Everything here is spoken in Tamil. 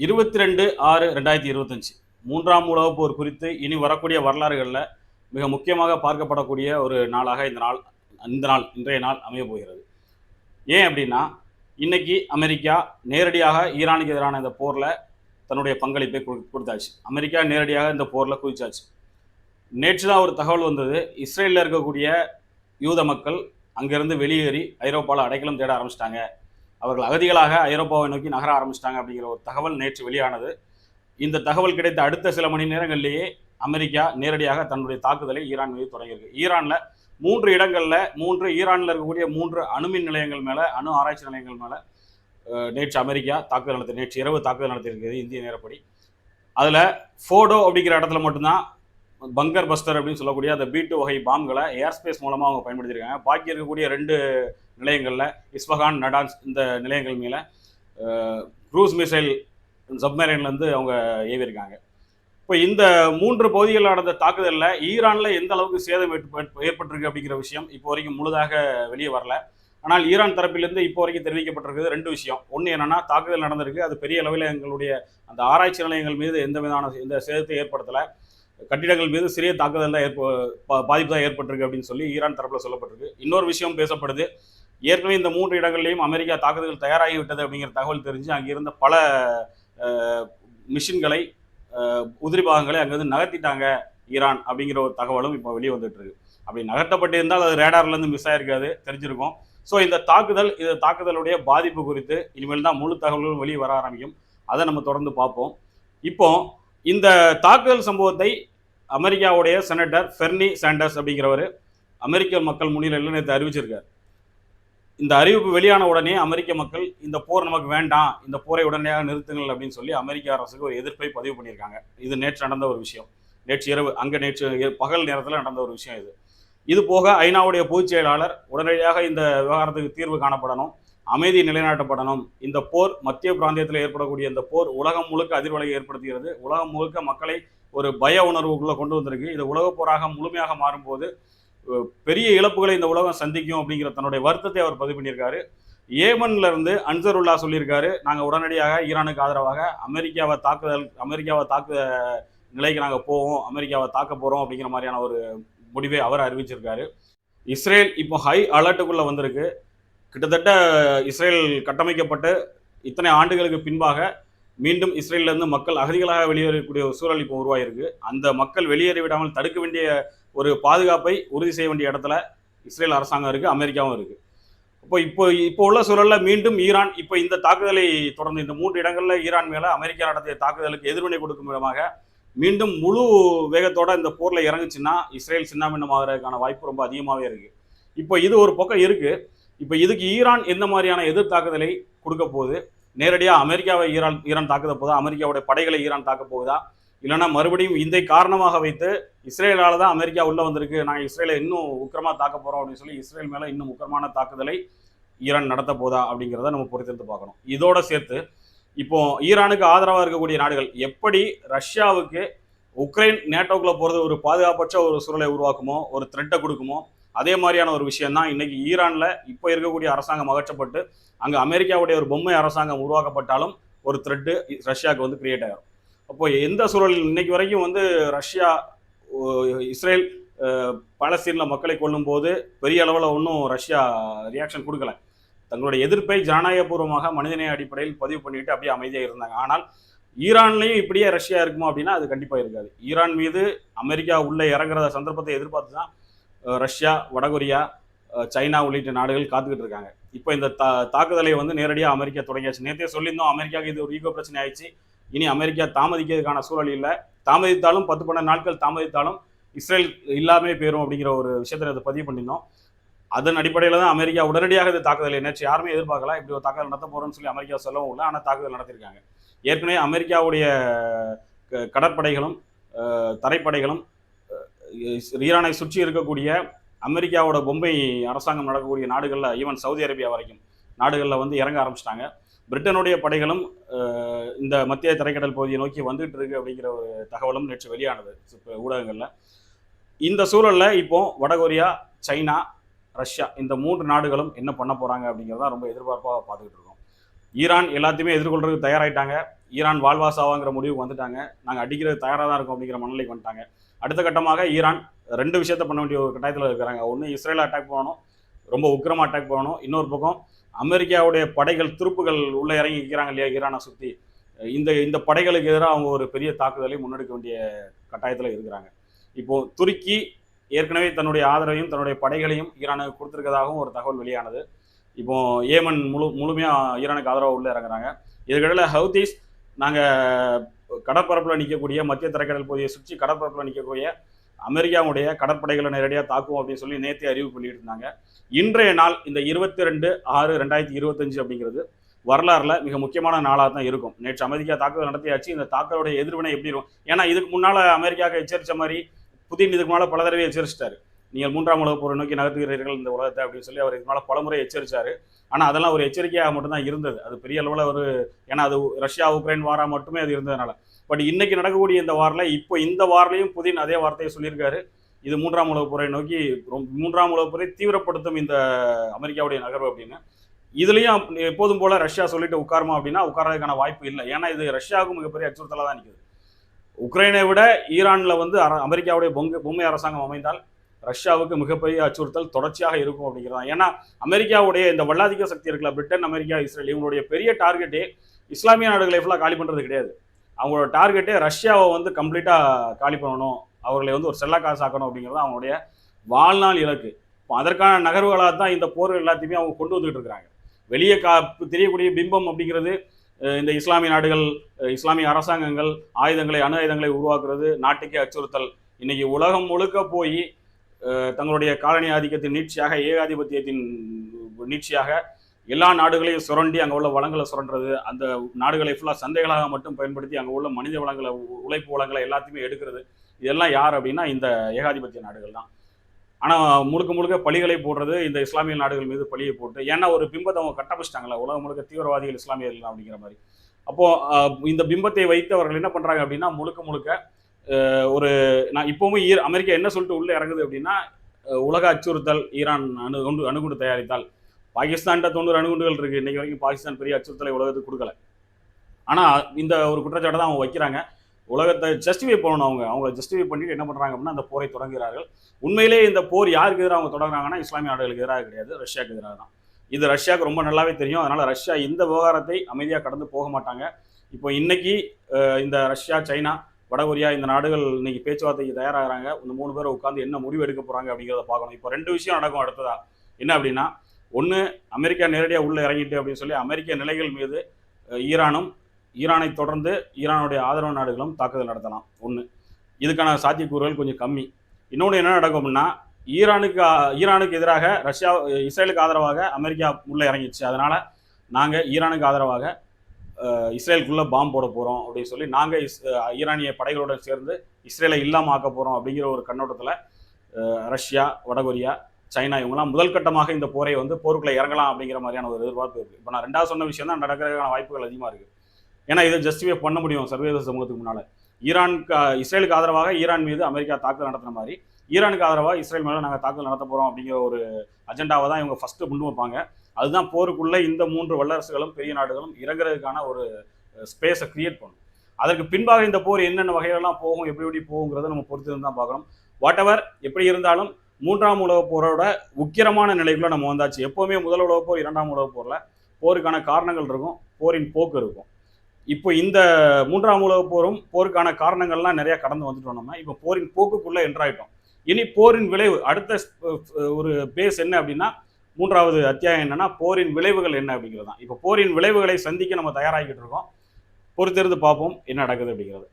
இருபத்தி ரெண்டு ஆறு ரெண்டாயிரத்தி இருபத்தஞ்சு. மூன்றாம் உலகப் போர் குறித்து இனி வரக்கூடிய வரலாறுகளில் மிக முக்கியமாக பார்க்கப்படக்கூடிய ஒரு நாளாக இந்த நாள் இந்த நாள் இன்றைய நாள் அமைய போகிறது. ஏன் அப்படின்னா இன்னைக்கு அமெரிக்கா நேரடியாக ஈரானுக்கு எதிரான இந்த போரில் தன்னுடைய பங்களிப்பை கொடு- கொடுத்தாச்சு. அமெரிக்கா நேரடியாக இந்த போரில் குதிச்சாச்சு நேற்று தான் ஒரு தகவல் வந்தது. இஸ்ரேலில் இருக்கக்கூடிய யூத மக்கள் அங்கேருந்து வெளியேறி ஐரோப்பாவில் அடைக்கலம் தேட ஆரம்பிச்சிட்டாங்க. அவர்கள் அகதிகளாக ஐரோப்பாவை நோக்கி நகர ஆரம்பிச்சிட்டாங்க அப்படிங்கிற ஒரு தகவல் நேற்று வெளியானது. இந்த தகவல் கிடைத்த அடுத்த சில மணி நேரங்களிலேயே அமெரிக்கா நேரடியாக தன்னுடைய தாக்குதலை ஈரான் மீது தொடங்கியிருக்கு. ஈரானில் மூன்று இடங்களில் மூன்று ஈரானில் இருக்கக்கூடிய மூன்று அணுமின் நிலையங்கள் மேலே அணு ஆராய்ச்சி நிலையங்கள் மேலே நேற்று அமெரிக்கா தாக்குதல் நடத்தி நேற்று இரவு தாக்குதல் நடத்தியிருக்கிறது இந்திய நேரப்படி. அதில் ஃபோடோ அப்படிங்கிற இடத்துல மட்டும்தான் பங்கர் பஸ்டர் அப்படின்னு சொல்லக்கூடிய அந்த பீட்டு வகை பாம்களை ஏர்ஸ்பேஸ் மூலமாக அவங்க பயன்படுத்தியிருக்காங்க. பாக்கி இருக்கக்கூடிய ரெண்டு நிலையங்களில் இஸ்பஹான் நடான்ஸ் இந்த நிலையங்கள் மேலே க்ரூஸ் மிசைல் சப்மரைன்லேருந்து அவங்க ஏவியிருக்காங்க. இப்போ இந்த மூன்று பகுதிகளில் நடந்த தாக்குதலில் ஈரானில் எந்த அளவுக்கு சேதம் ஏற்பட்டிருக்கு அப்படிங்கிற விஷயம் இப்போ வரைக்கும் முழுதாக வெளியே வரல. ஆனால் ஈரான் தரப்பிலிருந்து இப்போ வரைக்கும் தெரிவிக்கப்பட்டிருக்கிறது ரெண்டு விஷயம். ஒன்று என்னென்னா தாக்குதல் நடந்திருக்கு. அது பெரிய அளவில் எங்களுடைய அந்த ஆராய்ச்சி நிலையங்கள் மீது எந்த விதமான எந்த சேதத்தை ஏற்படுத்தலை. கட்டிடங்கள் மீது சிறிய தாக்குதல் தான் ஏற்ப பாதிப்பு தான் ஏற்பட்டிருக்கு அப்படின்னு சொல்லி ஈரான் தரப்பில் சொல்லப்பட்டிருக்கு. இன்னொரு விஷயம் பேசப்படுது. ஏற்கனவே இந்த மூன்று இடங்கள்லையும் அமெரிக்கா தாக்குதல் தயாராகி விட்டது அப்படிங்கிற தகவல் தெரிஞ்சு அங்கிருந்த பல மிஷின்களை உதிரி பாகங்களை அங்கிருந்து நகர்த்திட்டாங்க ஈரான் அப்படிங்கிற ஒரு தகவலும் இப்போ வெளியே வந்துட்டு இருக்கு அப்படி நகர்த்தப்பட்டிருந்தால் அது ரேடார்லேருந்து மிஸ் ஆயிருக்காது தெரிஞ்சிருக்கும். ஸோ இந்த தாக்குதல் இந்த தாக்குதலுடைய பாதிப்பு குறித்து இனிமேல் தான் முழு தகவல்களும் வெளியே வர ஆரம்பிக்கும். அதை நம்ம தொடர்ந்து பார்ப்போம். இப்போ இந்த தாக்குதல் சம்பவத்தை அமெரிக்காவுடைய செனட்டர் ஃபெர்னி சாண்டர்ஸ் அப்படிங்கிறவர் அமெரிக்க மக்கள் முன்னிலையில் நேற்று அறிவிச்சிருக்கார். இந்த அறிவிப்பு வெளியான உடனே அமெரிக்க மக்கள் இந்த போர் நமக்கு வேண்டாம் இந்த போரை உடனடியாக நிறுத்துங்கள் அப்படின்னு சொல்லி அமெரிக்க அரசுக்கு ஒரு எதிர்ப்பை பதிவு பண்ணியிருக்காங்க. இது நேற்று நடந்த ஒரு விஷயம். நேற்று இரவு அங்கே நேற்று பகல் நேரத்தில் நடந்த ஒரு விஷயம் இது. இது போக ஐநாவுடைய பொதுச் செயலாளர் உடனடியாக இந்த விவகாரத்துக்கு தீர்வு காணப்படணும் அமைதி நிலைநாட்டப்படணும். இந்த போர் மத்திய பிராந்தியத்தில் ஏற்படக்கூடிய இந்த போர் உலகம் முழுக்க அதிர்வலையை ஏற்படுத்துகிறது. உலகம் முழுக்க மக்களை ஒரு பய உணர்வுக்குள்ளே கொண்டு வந்திருக்கு. இது உலகப் போராக முழுமையாக மாறும்போது பெரிய இழப்புகளை இந்த உலகம் சந்திக்கும் அப்படிங்கிற தன்னுடைய வருத்தத்தை அவர் பதிவு பண்ணியிருக்காரு. ஏமன்ல இருந்து அன்சருல்லா சொல்லியிருக்காரு. நாங்கள் உடனடியாக ஈரானுக்கு ஆதரவாக அமெரிக்காவை தாக்குதல் அமெரிக்காவை தாக்கு நிலைக்கு நாங்கள் போவோம் அமெரிக்காவை தாக்க போகிறோம் அப்படிங்கிற மாதிரியான ஒரு முடிவை அவர் அறிவிச்சிருக்காரு. இஸ்ரேல் இப்போ ஹை அலர்ட்டுக்குள்ளே வந்திருக்கு. கிட்டத்தட்ட இஸ்ரேல் கட்டமைக்கப்பட்டு இத்தனை ஆண்டுகளுக்கு பின்பாக மீண்டும் இஸ்ரேலிருந்து மக்கள் அகதிகளாக வெளியேறக்கூடிய ஒரு சூழல் இப்போ உருவாகிருக்கு அந்த மக்கள் வெளியேறி விடாமல் தடுக்க வேண்டிய ஒரு பாதுகாப்பை உறுதி செய்ய வேண்டிய இடத்துல இஸ்ரேல் அரசாங்கம் இருக்குது அமெரிக்காவும் இருக்குது இப்போ இப்போ இப்போ உள்ள சூழலில் மீண்டும் ஈரான் இப்போ இந்த தாக்குதலை தொடர்ந்து இந்த மூன்று இடங்களில் ஈரான் மேலே அமெரிக்கா நடத்திய தாக்குதலுக்கு எதிர்வினை கொடுக்கும் விதமாக மீண்டும் முழு வேகத்தோட இந்த போரில் இறங்குச்சுன்னா இஸ்ரேல் சின்னாபின்னமாகறதுக்கான வாய்ப்பு ரொம்ப அதிகமாகவே இருக்குது இப்போ இது ஒரு பக்கம் இருக்குது இப்போ இதுக்கு ஈரான் எந்த மாதிரியான எதிர் தாக்குதலை கொடுக்க போகுது? நேரடியாக அமெரிக்காவை ஈரான் ஈரான் தாக்குத போதா? அமெரிக்காவுடைய படைகளை ஈரான் தாக்க போகுதா? இல்லைன்னா மறுபடியும் இதை காரணமாக வைத்து இஸ்ரேலால் தான் அமெரிக்கா உள்ளே வந்திருக்கு. நாங்கள் இஸ்ரேலை இன்னும் உக்கிரமாக தாக்க போகிறோம் அப்படின்னு சொல்லி இஸ்ரேல் மேலே இன்னும் உக்கிரமான தாக்குதலை ஈரான் நடத்த போதா அப்படிங்கிறத நம்ம பொறுத்திருந்து பார்க்கணும். இதோட சேர்த்து இப்போ ஈரானுக்கு ஆதரவாக இருக்கக்கூடிய நாடுகள் எப்படி ரஷ்யாவுக்கு உக்ரைன் நேட்டோக்குள்ளே போகிறது ஒரு பாதுகாப்பற்ற ஒரு சூழலை உருவாக்குமோ ஒரு த்ரெட்டை கொடுக்குமோ அதே மாதிரியான ஒரு விஷயம் தான் இன்னைக்கு ஈரானில் இப்போ இருக்கக்கூடிய அரசாங்கம் அகற்றப்பட்டு அங்கே அமெரிக்காவுடைய ஒரு பொம்மை அரசாங்கம் உருவாக்கப்பட்டாலும் ஒரு த்ரெட்டு ரஷ்யாவுக்கு வந்து கிரியேட் ஆகும் அப்போ எந்த சூழலில் இன்னைக்கு வரைக்கும் வந்து ரஷ்யா இஸ்ரேல் பலஸ்தீனில் மக்களை மக்களை கொல்லும்போது பெரிய அளவில் ஒன்றும் ரஷ்யா ரியாக்ஷன் கொடுக்கல. தங்களுடைய எதிர்ப்பை ஜனநாயகபூர்வமாக மனிதநேய அடிப்படையில் பதிவு பண்ணிட்டு அப்படியே அமைதியாக இருந்தாங்க. ஆனால் ஈரான்லையும் இப்படியே ரஷ்யா இருக்குமா அப்படின்னா அது கண்டிப்பாக இருக்காது. ஈரான் மீது அமெரிக்கா உள்ளே இறங்குற சந்தர்ப்பத்தை எதிர்பார்த்து தான் ரஷ்யா வடகொரியா சைனா உள்ளிட்ட நாடுகள் காத்துக்கிட்டு இருக்காங்க. இப்போ இந்த தா தாக்குதலை வந்து நேரடியாக அமெரிக்கா தொடங்கியாச்சு. நேற்றே சொல்லியிருந்தோம் அமெரிக்காவுக்கு இது ஒரு ஈகோ பிரச்சனை ஆயிடுச்சு. இனி அமெரிக்கா தாமதிக்கிறதுக்கான சூழல் இல்லை. தாமதித்தாலும் பத்து பன்னெண்டு நாட்கள் தாமதித்தாலும் இஸ்ரேல் இல்லாமே போயிடும் அப்படிங்கிற ஒரு விஷயத்தை அதை பதிவு பண்ணியிருந்தோம். அதன் அடிப்படையில் தான் அமெரிக்கா உடனடியாக இந்த தாக்குதலை நேற்று யாருமே எதிர்பார்க்கல. இப்படி ஒரு தாக்குதல் நடத்த போகிறோம்னு சொல்லி அமெரிக்கா சொல்லவும் இல்லை. ஆனால் தாக்குதல் நடத்தியிருக்காங்க. ஏற்கனவே அமெரிக்காவுடைய க- கடற்படைகளும் தரைப்படைகளும் ஈரானை சுற்றி இருக்கக்கூடிய அமெரிக்காவோட பொம்பை அரசாங்கம் நடக்கக்கூடிய நாடுகளில் ஈவன் சவுதி அரேபியா வரைக்கும் நாடுகளில் வந்து இறங்க ஆரம்பிச்சிட்டாங்க. பிரிட்டனுடைய படைகளும் இந்த மத்திய தரைக்கடல் பகுதியை நோக்கி வந்துகிட்டு இருக்கு அப்படிங்கிற ஒரு தகவலும் நேற்று வெளியானது ஊடகங்களில். இந்த சூழலில் இப்போ வடகொரியா சைனா ரஷ்யா இந்த மூன்று நாடுகளும் என்ன பண்ண போகிறாங்க அப்படிங்கிறத ரொம்ப எதிர்பார்ப்பாக பார்த்துக்கிட்டு இருக்கோம். ஈரான் எல்லாத்தையுமே எதிர்கொள்றதுக்கு தயாராகிட்டாங்க ஈரான் வாழ்வாசாவாங்கிற முடிவுக்கு வந்துட்டாங்க. நாங்கள் அடிக்கிறது தயாராக தான் இருக்கோம் அப்படிங்கிற மனநிலைக்கு வந்துட்டாங்க. அடுத்த கட்டமாக ஈரான் ரெண்டு விஷயத்த பண்ண வேண்டிய ஒரு கட்டாயத்தில் இருக்கிறாங்க. ஒன்று இஸ்ரேல் அட்டாக் பண்ணணும் ரொம்ப உக்கிரமாக அட்டாக் பண்ணணும் இன்னொரு பக்கம் அமெரிக்காவுடைய படைகள் துருப்புகள் உள்ளே இறங்கி இருக்கிறாங்க இல்லையா? ஈரானை சுற்றி இந்த இந்த படைகளுக்கு எதிராக அவங்க ஒரு பெரிய தாக்குதலை முன்னெடுக்க வேண்டிய கட்டாயத்தில் இருக்கிறாங்க. இப்போ துருக்கி ஏற்கனவே தன்னுடைய ஆதரவையும் தன்னுடைய படைகளையும் ஈரானுக்கு கொடுத்துருக்கதாகவும் ஒரு தகவல் வெளியானது. இப்போ ஏமன் முழு முழுமையாக ஈரானுக்கு ஆதரவாக உள்ளே இறங்குறாங்க. இதுக்கிடையில் ஹவுதீஸ் நாங்கள் கடற்பரப்பில் நிற்கக்கூடிய மத்திய தரைக்கடல் பகுதியை சுற்றி கடற்பரப்பில் நிற்கக்கூடிய அமெரிக்காவுடைய கடற்படைகளை நேரடியாக தாக்கும் அப்படின்னு சொல்லி நேற்று அறிவிப்பு வெளியிட்டிருந்தாங்க. இன்றைய நாள் இந்த இருபத்தி ரெண்டு ஆறு ரெண்டாயிரத்தி இருபத்தஞ்சு அப்படிங்கிறது வரலாறுல மிக முக்கியமான நாளாக தான் இருக்கும். நேற்று அமெரிக்கா தாக்குதல் நடத்தியாச்சு. இந்த தாக்குதலுடைய எதிர்வினை எப்படி இருக்கும்? ஏன்னா இதுக்கு முன்னால் அமெரிக்காவுக்கு எச்சரித்த மாதிரி புதின் இதுக்கு மேலே பல தடவை எச்சரிச்சிட்டாரு. நீங்கள் மூன்றாம் உலகப் போரை நோக்கி நகர்த்துகிறீர்கள் இந்த உலகத்தை அப்படின்னு சொல்லி அவர் இதுக்கு மேலே பலமுறை எச்சரித்தார் ஆனால் அதெல்லாம் ஒரு எச்சரிக்கையாக மட்டும்தான் இருந்தது. அது பெரிய அளவில் ஒரு ஏன்னா அது ரஷ்யா உக்ரைன் வாரா மட்டுமே அது இருந்ததுனால. பட் இன்னைக்கு நடக்கக்கூடிய இந்த வாரில் இப்போ இந்த வாரிலையும் புதின் அதே வார்த்தையை சொல்லியிருக்காரு. இது மூன்றாம் உலகப் போரை நோக்கி மூன்றாம் உலகப் போரை தீவிரப்படுத்தும் இந்த அமெரிக்காவுடைய நகர்வு அப்படின்னு. இதுலேயும் எப்போதும் போல ரஷ்யா சொல்லிட்டு உட்காருமா அப்படின்னா உட்காரதுக்கான வாய்ப்பு இல்லை. ஏன்னா இது ரஷ்யாவுக்கும் மிகப்பெரிய அச்சுறுத்தலாக தான் நிற்குது உக்ரைனை விட ஈரானில் வந்து அமெரிக்காவுடைய பொங்கு பொம்மை அரசாங்கம் அமைந்தால் ரஷ்யாவுக்கு மிகப்பெரிய அச்சுறுத்தல் தொடர்ச்சியாக இருக்கும் அப்படிங்கிறதா ஏன்னா அமெரிக்காவுடைய இந்த வல்லாதிக்க சக்தி இருக்குல்ல பிரிட்டன் அமெரிக்கா இஸ்ரேல் இவங்களுடைய பெரிய டார்கெட்டே இஸ்லாமிய நாடுகளை ஃபுல்லாக காலி பண்ணுறது கிடையாது. அவங்களோட டார்கெட்டே ரஷ்யாவை வந்து கம்ப்ளீட்டாக காலி பண்ணணும் அவர்களை வந்து ஒரு செல்ல காசு ஆக்கணும் அப்படிங்கிறது அவங்களுடைய வாழ்நாள் இலக்கு. இப்போ அதற்கான நகர்வுகளாக தான் இந்த போர்கள் எல்லாத்தையுமே அவங்க கொண்டு வந்துகிட்டு இருக்கிறாங்க. வெளியே கா தெரியக்கூடிய பிம்பம் அப்படிங்கிறது இந்த இஸ்லாமிய நாடுகள் இஸ்லாமிய அரசாங்கங்கள் ஆயுதங்களை அணு ஆயுதங்களை உருவாக்குறது நாட்டுக்கே அச்சுறுத்தல். இன்னைக்கு உலகம் முழுக்க போய் தங்களுடைய காலனி ஆதிக்கத்தின் நீட்சியாக ஏகாதிபத்தியத்தின் நீட்சியாக எல்லா நாடுகளையும் சுரண்டி அங்கே உள்ள வளங்களை சுரண்டுறது அந்த நாடுகளை ஃபுல்லாக சந்தைகளாக மட்டும் பயன்படுத்தி அங்கே உள்ள மனித வளங்களை உழைப்பு வளங்களை எல்லாத்தையுமே எடுக்கிறது. இதெல்லாம் யார் அப்படின்னா இந்த ஏகாதிபத்திய நாடுகள் தான். ஆனால் முழுக்க முழுக்க பழிகளை போடுறது இந்த இஸ்லாமிய நாடுகள் மீது பழியை போட்டு ஏன்னா ஒரு பிம்பத்தை அவங்க கட்டமைச்சிட்டாங்களா உலகம் முழுக்க தீவிரவாதிகள் இஸ்லாமியர்கள் அப்படிங்கிற மாதிரி. அப்போது இந்த பிம்பத்தை வைத்து அவர்கள் என்ன பண்ணுறாங்க அப்படின்னா முழுக்க முழுக்க ஒரு நான் இப்போவும் ஈர் அமெரிக்கா என்ன சொல்லிட்டு உள்ளே இறங்குது அப்படின்னா உலக அச்சுறுத்தல் ஈரான் அணு அணுகுண்டு தயாரித்தால் பாகிஸ்தான்கிட்ட தொண்ணூறு அணுகுண்டுகள் இருக்குது இன்றைக்கி வரைக்கும் பாகிஸ்தான் பெரிய அச்சுறுத்தலை உலகத்துக்கு கொடுக்கல. ஆனால் இந்த ஒரு குற்றச்சாட்டை தான் அவங்க வைக்கிறாங்க. உலகத்தை ஜஸ்டிஃபை பண்ணணும் அவங்க. அவங்க ஜஸ்டிஃபை பண்ணிட்டு என்ன பண்ணுறாங்க அப்படின்னா அந்த போரை தொடங்குகிறார்கள். உண்மையிலே இந்த போர் யாருக்கு எதிராக அவங்க தொடங்குறாங்கன்னா இஸ்லாமிய நாடுகளுக்கு எதிராக கிடையாது. ரஷ்யாவுக்கு எதிராக தான். இது ரஷ்யாவுக்கு ரொம்ப நல்லாவே தெரியும். அதனால் ரஷ்யா இந்த விவகாரத்தை அமைதியாக கடந்து போக மாட்டாங்க. இப்போ இன்னைக்கு இந்த ரஷ்யா சைனா வடகொரியா இந்த நாடுகள் இன்னைக்கு பேச்சுவார்த்தைக்கு தயாராகிறாங்க. இந்த மூணு பேரை உட்காந்து என்ன முடிவு எடுக்க போகிறாங்க அப்படிங்கிறத பார்க்கணும். இப்போ ரெண்டு விஷயம் நடக்கும் அடுத்ததா. என்ன அப்படின்னா ஒன்று அமெரிக்கா நேரடியாக உள்ளே இறங்கிட்டு அப்படின்னு சொல்லி அமெரிக்க நிலைகள் மீது ஈரானும் ஈரானை தொடர்ந்து ஈரானுடைய ஆதரவு நாடுகளும் தாக்குதல் நடத்தலாம். ஒன்று இதுக்கான சாத்தியக்கூறுகள் கொஞ்சம் கம்மி. இன்னொன்று என்ன நடக்கும் அப்படின்னா ஈரானுக்கு ஈரானுக்கு எதிராக ரஷ்யா இஸ்ரேலுக்கு ஆதரவாக அமெரிக்கா உள்ளே இறங்கிடுச்சு. அதனால் நாங்கள் ஈரானுக்கு ஆதரவாக இஸ்ரேலுக்குள்ளே பாம்பு போட போகிறோம் அப்படின்னு சொல்லி நாங்கள் இஸ் ஈரானிய படைகளுடன் சேர்ந்து இஸ்ரேலை இல்லாமல் ஆக்க போகிறோம் அப்படிங்கிற ஒரு கண்ணோட்டத்தில் ரஷ்யா வடகொரியா சைனா இவங்கலாம் முதல் கட்டமாக இந்த போரை வந்து போருக்குள்ள இறங்கலாம் அப்படிங்கிற மாதிரியான ஒரு எதிர்பார்ப்பு இருக்குது இப்போ நான் ரெண்டாவது சொன்ன விஷயம் தான் நடக்கிறதுக்கான வாய்ப்புகள் அதிகமாக இருக்குது ஏன்னா இதை ஜஸ்டிஃபை பண்ண முடியும் சர்வதேச சமூகத்துக்கு முன்னால். ஈரானுக்கு இஸ்ரேலுக்கு ஆதரவாக ஈரான் மீது அமெரிக்கா தாக்குதல் நடத்தின மாதிரி ஈரானுக்கு ஆதரவாக இஸ்ரேல் மேலே நாங்கள் தாக்குதல் நடத்த போகிறோம் அப்படிங்கிற ஒரு அஜெண்டாவை தான் இவங்க ஃபஸ்ட்டு முன் வைப்பாங்க. அதுதான் போருக்குள்ளே இந்த மூன்று வல்லரசுகளும் பெரிய நாடுகளும் இறங்குறதுக்கான ஒரு ஸ்பேஸை கிரியேட் பண்ணும். அதற்கு பின்பாக இந்த போர் என்னென்ன வகையிலலாம் போகும் எப்படி எப்படி போகுங்கிறத நம்ம பொறுத்து தான் பார்க்கணும். வாட் எவர் எப்படி இருந்தாலும் மூன்றாம் உலகப் போரோட உக்கிரமான நிலைக்குள்ள நம்ம வந்தாச்சு. எப்போவுமே முதல் உலகப் போர் இரண்டாம் உலகப் போரில் போருக்கான காரணங்கள் இருக்கும் போரின் போக்கு இருக்கும். இப்போ இந்த மூன்றாம் உலகப் போரும் போருக்கான காரணங்கள்லாம் நிறைய கடந்து வந்துட்டோம் நம்ம. இப்போ போரின் போக்குக்குள்ளே என்றாயிட்டோம் இனி போரின் விளைவு அடுத்த ஒரு பேஸ் என்ன அப்படின்னா மூன்றாவது அத்தியாயம் என்னன்னா போரின் விளைவுகள் என்ன அப்படிங்கிறது தான். இப்போ போரின் விளைவுகளை சந்திக்க நம்ம தயாராகிக்கிட்டு இருக்கோம். பொறுத்திருந்து பார்ப்போம் என்ன நடக்குது அப்படிங்கிறது.